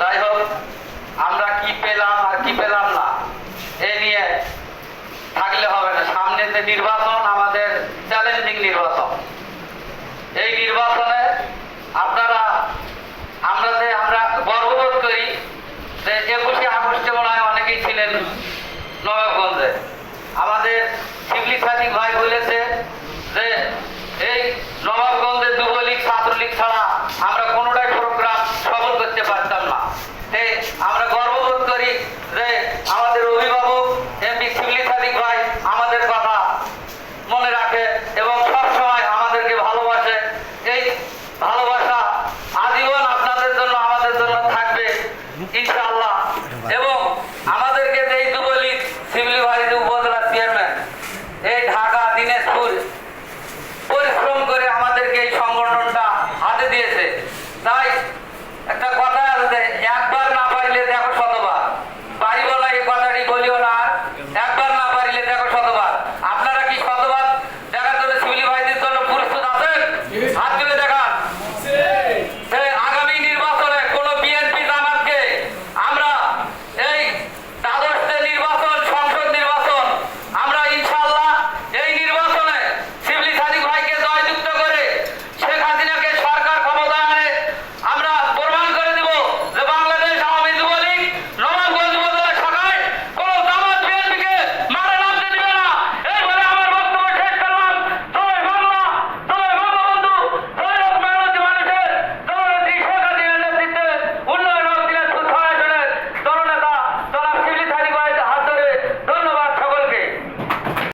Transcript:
যাই হোক, আমরা কি পেলাম আর কি পেলাম না, এ নিয়ে থাকলে হবে না। সামনে যে নির্বাচন, আমাদের চ্যালেঞ্জিং নির্বাচন। এই নির্বাচনে আপনারা, আমরা যে, আমরা গর্ববোধ করি যে একুশে আগস্টে মনে হয় অনেকেই ছিলেন নবাবগঞ্জে। আমাদের শিবলি সাদিক ভাই বলেছে যে এই নবাবগঞ্জে যুবলীগ ছাত্রলীগ ছাড়া আমরা কোনোটাই প্রোগ্রাম সফল করতে পারতাম না এই আমরা গর্ববোধ করি যে আমাদের অভিভাবক এমপি শিবলি সাদিক ভাই আমাদের কথা মনে রাখে এবং সব আমাদেরকে ভালোবাসে। এই ভালোবাসা আজীবন আপনাদের জন্য, আমাদের জন্য থাকবে, ইনশাআল্লাহ। এবং আমাদেরকে যে এই যুবলীগ শিবলি ভাইজি উপজেলা চেয়ারম্যান এই ঢাকা দিনাজপুর পরিশ্রম করে আমাদেরকে এই সংগঠনটা হাতে দিয়েছে। তাই একটা কথা আছে একবার না পারিলে দেখো